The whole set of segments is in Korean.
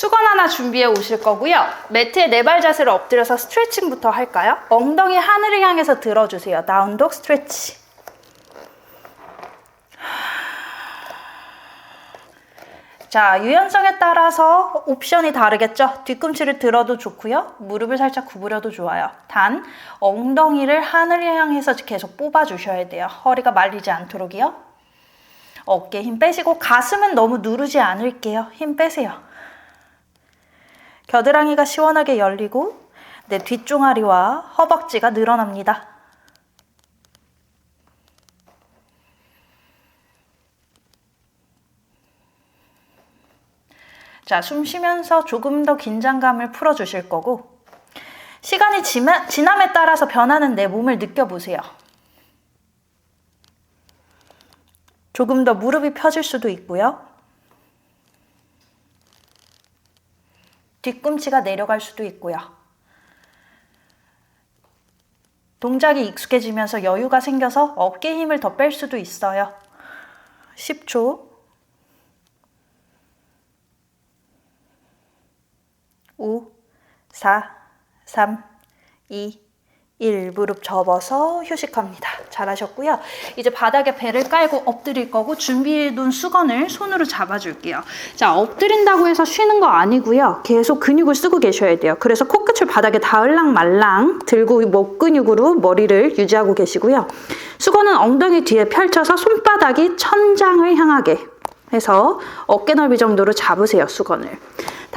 수건 하나 준비해 오실 거고요. 매트에 네 발 자세로 엎드려서 스트레칭부터 할까요? 엉덩이 하늘을 향해서 들어주세요. 다운독 스트레치. 자, 유연성에 따라서 옵션이 다르겠죠? 뒤꿈치를 들어도 좋고요. 무릎을 살짝 구부려도 좋아요. 단, 엉덩이를 하늘을 향해서 계속 뽑아주셔야 돼요. 허리가 말리지 않도록이요. 어깨 힘 빼시고 가슴은 너무 누르지 않을게요. 힘 빼세요. 겨드랑이가 시원하게 열리고 내 뒷종아리와 허벅지가 늘어납니다. 자, 숨 쉬면서 조금 더 긴장감을 풀어 주실 거고, 시간이 지마, 지남에 따라서 변하는 내 몸을 느껴보세요. 조금 더 무릎이 펴질 수도 있고요. 뒤꿈치가 내려갈 수도 있고요. 동작이 익숙해지면서 여유가 생겨서 어깨 힘을 더 뺄 수도 있어요. 10초. 5, 4, 3, 2, 1. 무릎 접어서 휴식합니다. 잘하셨고요. 이제 바닥에 배를 깔고 엎드릴 거고 준비해둔 수건을 손으로 잡아줄게요. 자, 엎드린다고 해서 쉬는 거 아니고요. 계속 근육을 쓰고 계셔야 돼요. 그래서 코끝을 바닥에 닿을랑 말랑 들고 목 근육으로 머리를 유지하고 계시고요. 수건은 엉덩이 뒤에 펼쳐서 손바닥이 천장을 향하게 해서 어깨 넓이 정도로 잡으세요, 수건을.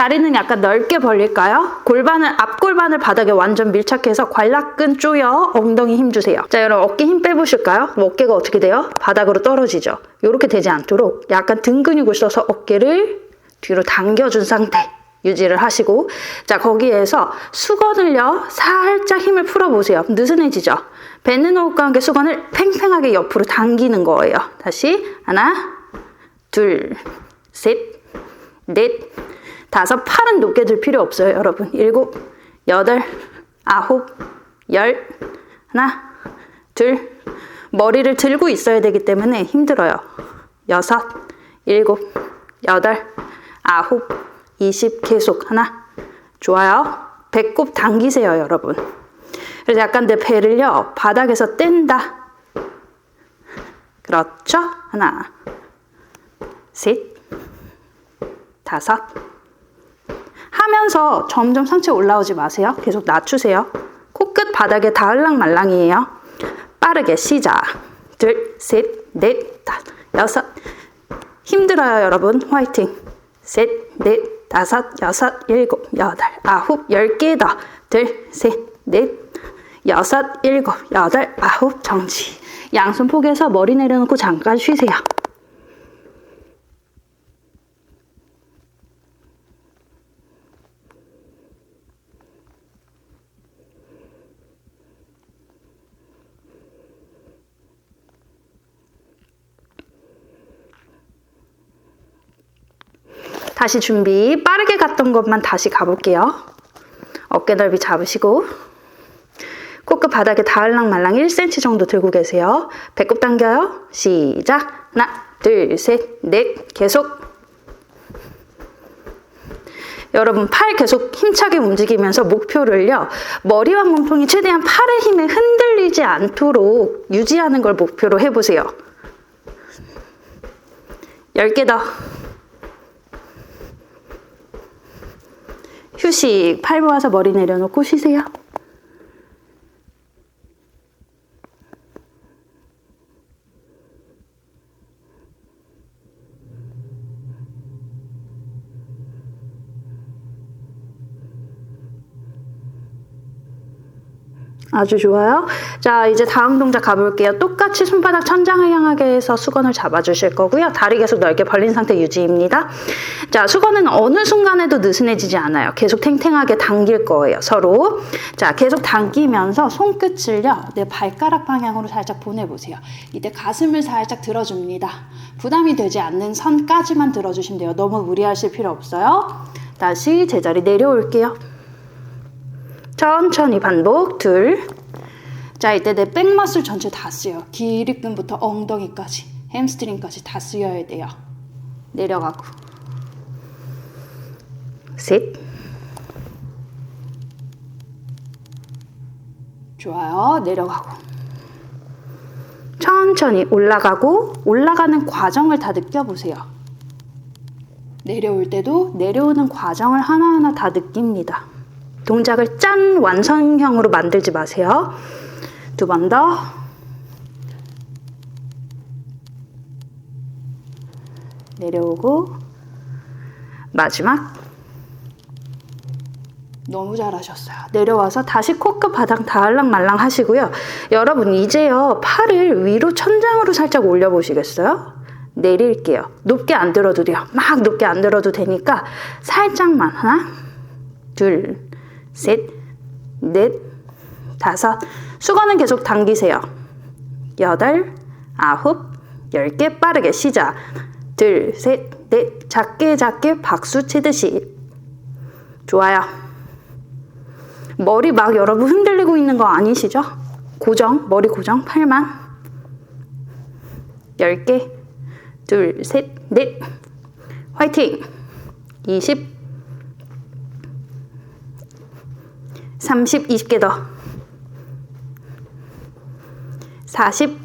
다리는 약간 넓게 벌릴까요? 골반을 앞골반을 바닥에 완전 밀착해서 관략근 조여 엉덩이 힘 주세요. 자, 여러분 어깨 힘 빼보실까요? 어깨가 어떻게 돼요? 바닥으로 떨어지죠. 이렇게 되지 않도록 약간 등 근육을 써서 어깨를 뒤로 당겨준 상태 유지를 하시고 자 거기에서 수건을요 살짝 힘을 풀어보세요. 느슨해지죠. 뱉는 호흡과 함께 수건을 팽팽하게 옆으로 당기는 거예요. 다시 하나 둘셋넷 다섯, 팔은 높게 들 필요 없어요, 여러분. 일곱, 여덟, 아홉, 열, 하나, 둘. 머리를 들고 있어야 되기 때문에 힘들어요. 여섯, 일곱, 여덟, 아홉, 이십, 계속. 하나. 좋아요. 배꼽 당기세요, 여러분. 그래서 약간 내 배를요, 바닥에서 뗀다. 그렇죠? 하나, 셋, 다섯, 하면서 점점 상체 올라오지 마세요. 계속 낮추세요. 코끝 바닥에 닿을랑 말랑이에요. 빠르게 시작. 둘, 셋, 넷, 다섯, 여섯. 힘들어요, 여러분. 화이팅. 셋, 넷, 다섯, 여섯, 일곱, 여덟, 아홉, 열 개 더. 둘, 셋, 넷, 여섯, 일곱, 여덟, 아홉, 정지. 양손 포개서 머리 내려놓고 잠깐 쉬세요. 다시 준비. 빠르게 갔던 것만 다시 가볼게요. 어깨 넓이 잡으시고 코끝 바닥에 닿을랑 말랑 1cm 정도 들고 계세요. 배꼽 당겨요. 시작. 하나, 둘, 셋, 넷. 계속. 여러분 팔 계속 힘차게 움직이면서 목표를요. 머리와 몸통이 최대한 팔의 힘에 흔들리지 않도록 유지하는 걸 목표로 해보세요. 10개 더. 휴식. 팔 모아서 머리 내려놓고 쉬세요. 아주 좋아요. 자, 이제 다음 동작 가볼게요. 똑같이 손바닥 천장을 향하게 해서 수건을 잡아주실 거고요. 다리 계속 넓게 벌린 상태 유지입니다. 자, 수건은 어느 순간에도 느슨해지지 않아요. 계속 탱탱하게 당길 거예요. 서로. 자, 계속 당기면서 손끝을요. 내 발가락 방향으로 살짝 보내보세요. 이때 가슴을 살짝 들어줍니다. 부담이 되지 않는 선까지만 들어주시면 돼요. 너무 무리하실 필요 없어요. 다시 제자리 내려올게요. 천천히 반복 둘. 자 이때 내 백마슬 전체 다 쓰여. 기립근부터 엉덩이까지 햄스트링까지 다 쓰여야 돼요. 내려가고 셋. 좋아요. 내려가고. 천천히 올라가고 올라가는 과정을 다 느껴보세요. 내려올 때도 내려오는 과정을 하나하나 다 느낍니다. 동작을 짠 완성형으로 만들지 마세요. 두 번 더. 내려오고 마지막 너무 잘하셨어요. 내려와서 다시 코끝 바닥 다알랑 말랑 하시고요. 여러분 이제요 팔을 위로 천장으로 살짝 올려보시겠어요? 내릴게요. 높게 안 들어도 돼요. 막 높게 안 들어도 되니까 살짝만 하나, 둘, 셋, 넷, 다섯. 수건은 계속 당기세요. 여덟, 아홉, 열 개 빠르게 시작. 둘, 셋, 넷. 작게 작게 박수 치듯이. 좋아요. 머리 막 여러분 흔들리고 있는 거 아니시죠? 고정, 머리 고정, 팔만. 10개, 둘, 셋, 넷. 화이팅! 20, 30, 20개 더. 40,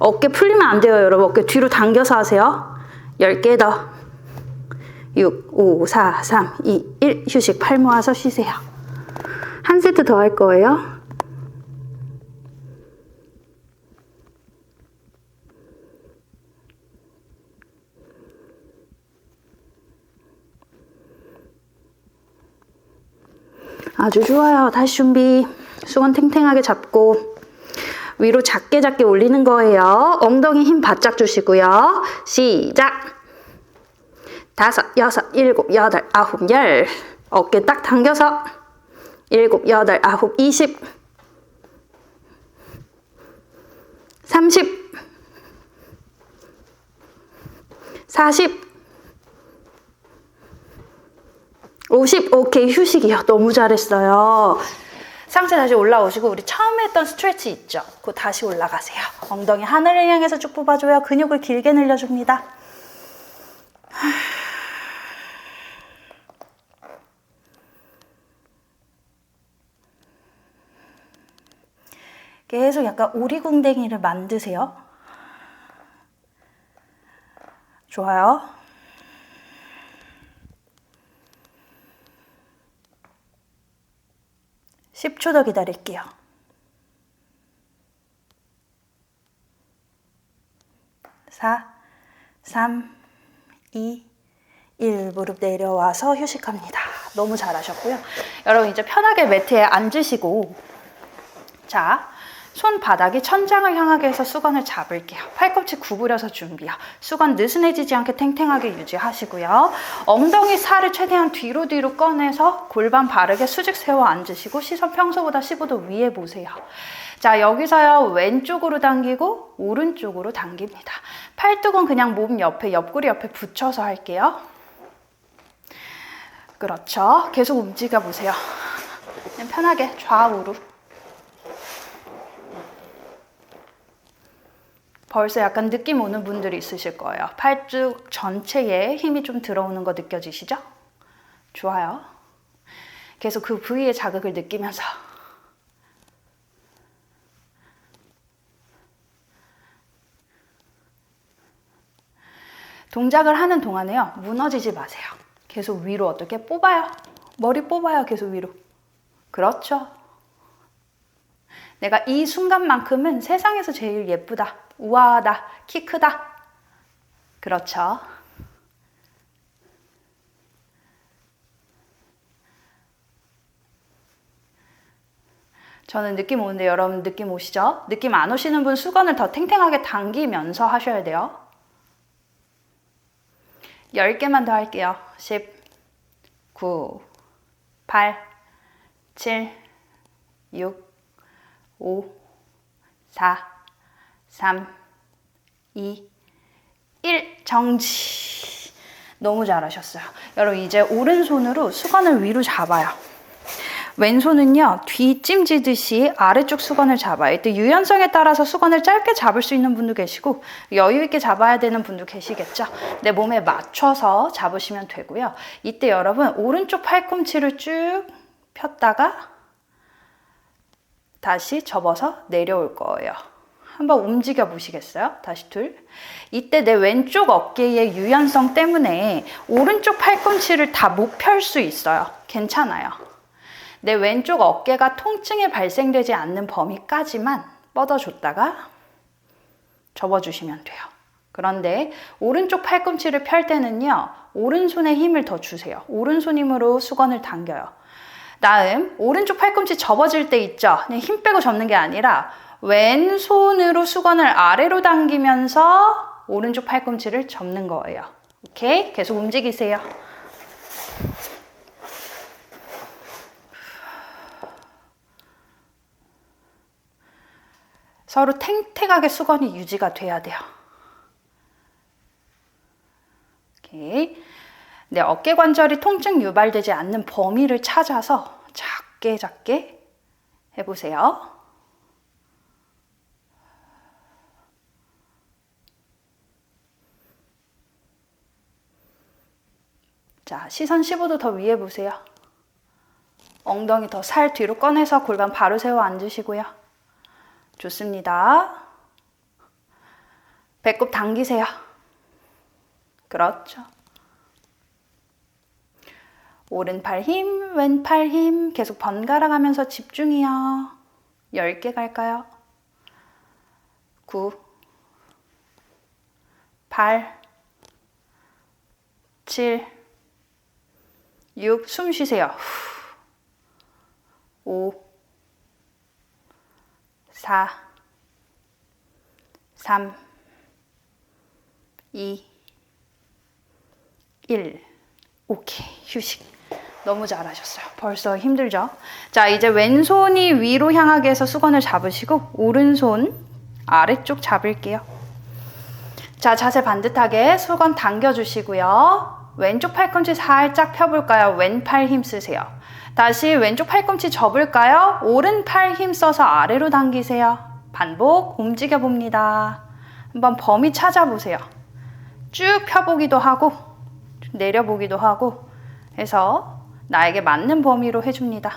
어깨 풀리면 안 돼요, 여러분. 어깨 뒤로 당겨서 하세요. 10개 더. 6, 5, 4, 3, 2, 1 휴식 팔 모아서 쉬세요. 한 세트 더 할 거예요. 아주 좋아요. 다시 준비. 수건 탱탱하게 잡고 위로 작게 작게 올리는 거예요. 엉덩이 힘 바짝 주시고요. 시작! 다섯, 여섯, 일곱, 여덟, 아홉, 열. 어깨 딱 당겨서. 일곱, 여덟, 아홉, 이십. 삼십. 사십. 오십. 오케이, 휴식이요. 너무 잘했어요. 상체 다시 올라오시고 우리 처음에 했던 스트레치 있죠? 그거 다시 올라가세요. 엉덩이 하늘을 향해서 쭉 뽑아줘요. 근육을 길게 늘려줍니다. 계속 약간 오리궁뎅이를 만드세요. 좋아요. (10초) 더 기다릴게요. (4) (3) (2) 1 무릎 내려와서 휴식합니다. 너무 잘하셨고요. 여러분 이제 편하게 매트에 앉으시고 자 손바닥이 천장을 향하게 해서 수건을 잡을게요. 팔꿈치 구부려서 준비요. 수건 느슨해지지 않게 탱탱하게 유지하시고요. 엉덩이 살을 최대한 뒤로 뒤로 꺼내서 골반 바르게 수직 세워 앉으시고 시선 평소보다 15도 위에 보세요. 자 여기서요 왼쪽으로 당기고 오른쪽으로 당깁니다. 팔뚝은 그냥 몸 옆에 옆구리 옆에 붙여서 할게요. 그렇죠. 계속 움직여 보세요. 편하게 좌우로. 벌써 약간 느낌 오는 분들이 있으실 거예요. 팔뚝 전체에 힘이 좀 들어오는 거 느껴지시죠? 좋아요. 계속 그 부위의 자극을 느끼면서 동작을 하는 동안에요. 무너지지 마세요. 계속 위로 어떻게 뽑아요. 머리 뽑아요. 계속 위로. 그렇죠. 내가 이 순간만큼은 세상에서 제일 예쁘다. 우아하다. 키 크다. 그렇죠. 저는 느낌 오는데 여러분 느낌 오시죠? 느낌 안 오시는 분 수건을 더 탱탱하게 당기면서 하셔야 돼요. 10개만 더 할게요. 10, 9, 8, 7, 6, 5, 4, 3, 2, 1 정지. 너무 잘하셨어요. 여러분 이제 오른손으로 수건을 위로 잡아요. 왼손은요, 뒷찜지듯이 아래쪽 수건을 잡아요. 이때 유연성에 따라서 수건을 짧게 잡을 수 있는 분도 계시고, 여유있게 잡아야 되는 분도 계시겠죠? 내 몸에 맞춰서 잡으시면 되고요. 이때 여러분, 오른쪽 팔꿈치를 쭉 폈다가 다시 접어서 내려올 거예요. 한번 움직여 보시겠어요? 다시 둘. 이때 내 왼쪽 어깨의 유연성 때문에 오른쪽 팔꿈치를 다 못 펼 수 있어요. 괜찮아요. 내 왼쪽 어깨가 통증이 발생되지 않는 범위까지만 뻗어줬다가 접어주시면 돼요. 그런데 오른쪽 팔꿈치를 펼 때는요, 오른손에 힘을 더 주세요. 오른손 힘으로 수건을 당겨요. 다음, 오른쪽 팔꿈치 접어질 때 있죠? 힘 빼고 접는 게 아니라 왼손으로 수건을 아래로 당기면서 오른쪽 팔꿈치를 접는 거예요. 오케이? 계속 움직이세요. 서로 탱탱하게 수건이 유지가 돼야 돼요. 오케이. 네, 어깨 관절이 통증 유발되지 않는 범위를 찾아서 작게 작게 해보세요. 자, 시선 15도 더 위에 보세요. 엉덩이 더 살 뒤로 꺼내서 골반 바로 세워 앉으시고요. 좋습니다. 배꼽 당기세요. 그렇죠. 오른팔 힘, 왼팔 힘 계속 번갈아 가면서 집중이요. 10개 갈까요? 9, 8, 7, 6, 숨 쉬세요. 5, 4, 3, 2, 1. 오케이. 휴식. 너무 잘하셨어요. 벌써 힘들죠? 자, 이제 왼손이 위로 향하게 해서 수건을 잡으시고, 오른손 아래쪽 잡을게요. 자, 자세 반듯하게 수건 당겨주시고요. 왼쪽 팔꿈치 살짝 펴볼까요? 왼팔 힘 쓰세요. 다시 왼쪽 팔꿈치 접을까요? 오른팔 힘 써서 아래로 당기세요. 반복 움직여 봅니다. 한번 범위 찾아보세요. 쭉 펴보기도 하고 내려보기도 하고 해서 나에게 맞는 범위로 해줍니다.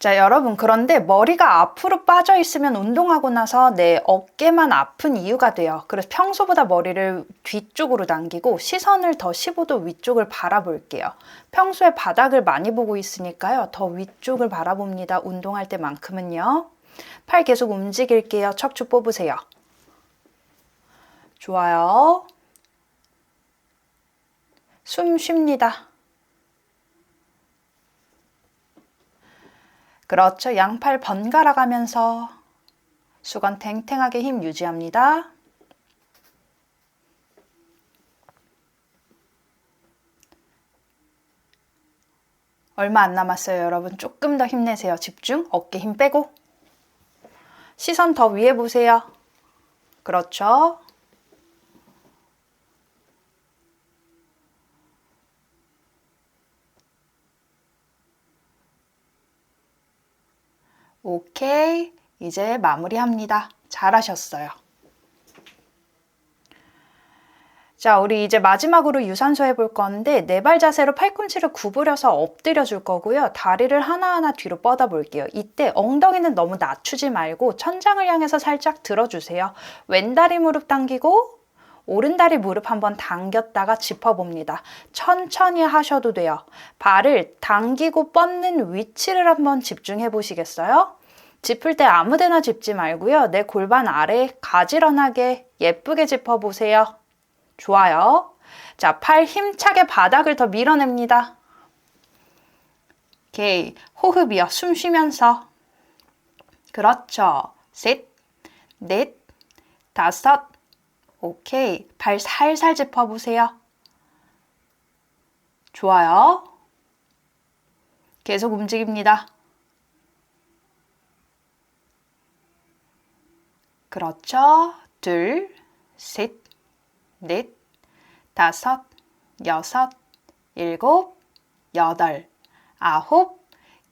자, 여러분, 그런데 머리가 앞으로 빠져 있으면 운동하고 나서 내 어깨만 아픈 이유가 돼요. 그래서 평소보다 머리를 뒤쪽으로 당기고 시선을 더 15도 위쪽을 바라볼게요. 평소에 바닥을 많이 보고 있으니까요. 더 위쪽을 바라봅니다. 운동할 때만큼은요. 팔 계속 움직일게요. 척추 뽑으세요. 좋아요. 숨 쉽니다. 그렇죠. 양팔 번갈아 가면서 수건 탱탱하게 힘 유지합니다. 얼마 안 남았어요, 여러분. 조금 더 힘내세요. 집중. 어깨 힘 빼고. 시선 더 위에 보세요. 그렇죠. 오케이. 이제 마무리합니다. 잘하셨어요. 자, 우리 이제 마지막으로 유산소 해볼 건데, 네 발 자세로 팔꿈치를 구부려서 엎드려 줄 거고요. 다리를 하나하나 뒤로 뻗어 볼게요. 이때 엉덩이는 너무 낮추지 말고 천장을 향해서 살짝 들어주세요. 왼다리 무릎 당기고, 오른다리 무릎 한번 당겼다가 짚어봅니다. 천천히 하셔도 돼요. 발을 당기고 뻗는 위치를 한번 집중해 보시겠어요? 짚을 때 아무데나 짚지 말고요. 내 골반 아래 가지런하게 예쁘게 짚어보세요. 좋아요. 자, 팔 힘차게 바닥을 더 밀어냅니다. 오케이. 호흡이요. 숨 쉬면서. 그렇죠. 셋, 넷, 다섯. 오케이. 발 살살 짚어보세요. 좋아요. 계속 움직입니다. 그렇죠. 둘, 셋, 넷, 다섯, 여섯, 일곱, 여덟, 아홉,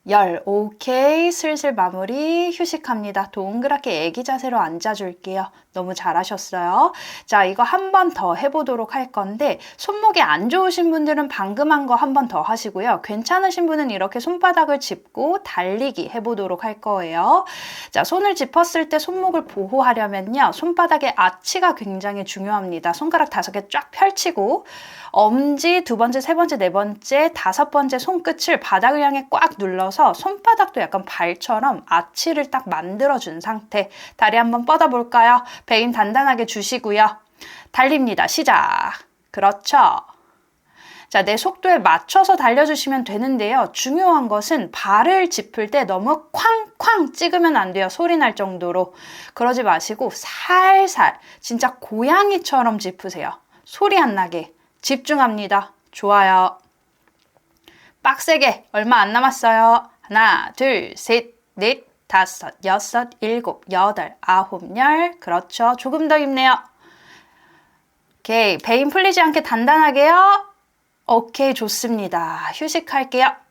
열. 오케이. 슬슬 마무리. 휴식합니다. 동그랗게 애기 자세로 앉아줄게요. 너무 잘하셨어요. 자, 이거 한 번 더 해보도록 할 건데, 손목이 안 좋으신 분들은 방금 한 거 한 번 더 하시고요. 괜찮으신 분은 이렇게 손바닥을 짚고 달리기 해보도록 할 거예요. 자, 손을 짚었을 때 손목을 보호하려면요. 손바닥의 아치가 굉장히 중요합니다. 손가락 다섯 개 쫙 펼치고, 엄지 두 번째, 세 번째, 네 번째, 다섯 번째 손끝을 바닥을 향해 꽉 눌러서 손바닥도 약간 발처럼 아치를 딱 만들어준 상태. 다리 한번 뻗어볼까요? 배인 단단하게 주시고요. 달립니다. 시작. 그렇죠. 자, 내 속도에 맞춰서 달려주시면 되는데요. 중요한 것은 발을 짚을 때 너무 쾅쾅 찍으면 안 돼요. 소리 날 정도로. 그러지 마시고 살살, 진짜 고양이처럼 짚으세요. 소리 안 나게. 집중합니다. 좋아요. 빡세게. 얼마 안 남았어요. 하나, 둘, 셋, 넷, 다섯, 여섯, 일곱, 여덟, 아홉, 열. 그렇죠. 조금 더 힘내요. 오케이. 배인 풀리지 않게 단단하게요. 오케이, 좋습니다. 휴식할게요.